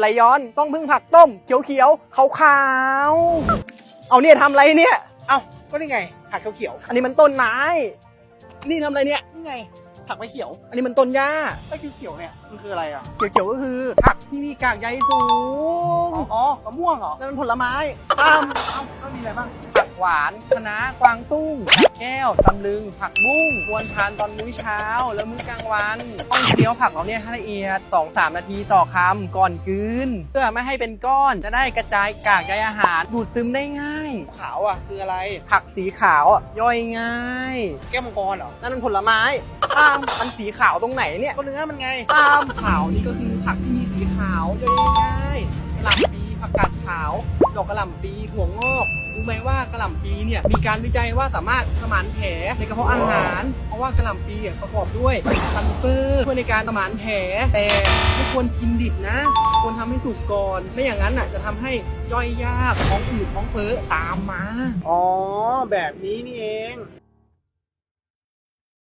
ไหลย้อนต้องพึ่งผักต้ม เขียวเขียวขาวขาวๆเอาเนี่ยทำอะไรเนี่ย เอ้าก็นี่ไง ผักเขียวอันนี้มันต้นไม้ๆนี่ทำอะไรเนี่ยนี่ไง ผักใบเขียว อันนี้มันต้นหญ้าแล้วเขียวๆเนี่ยมันคืออะไรอะเขียวเขียวๆก็คือผักที่มีกากใยสูงอ๋ออ๋อมะม่วงเหรอนั่นมันผลไม้อ้ามเอ้าแล้วมีอะไรบ้างผัก หวานคะน้ากวางตุ้งผักแก้วตำลึง ผักบุ้งควรทานตอนมื้อเช้า แล้วมื้อกลางวันต้องเคี้ยวผักเราเนี่ยให้ละเอียด 2-3 นาทีต่อคำก่อนกลืน เพื่อไม่ให้เป็นก้อนจะได้กระจายกากใยอาหารดูดซึมได้ง่าย ขาวอะคืออะไร ผักสีขาวอะย่อยง่าย แก้วมังกรเหรอนั่นมันผลไม้ตามมันสีขาวตรงไหนเนี่ยก็เนื้อมันไงตามขาวนี่ก็คือผักที่มีสีขาวย่อยง่ายหล่ำปีผักกาดขาว ดอกกระหล่ำปีหัวงอกรู้ไหมว่ากระหล่ำปีเนี่ยมีการวิจัยว่าสามารถสมานแผลในกระเพาะอาหาร เพราะว่ากระหล่ำปีอะประกอบด้วยซัลเฟอร์ช่วยในการสมานแผลแต่ไม่ควรกินดิบนะควรทำให้สุกก่อนไม่อย่างนั้นอะจะทำให้ย่อยยากท้องอืดท้องเฟ้อตามมา อ๋อ แบบนี้นี่เอง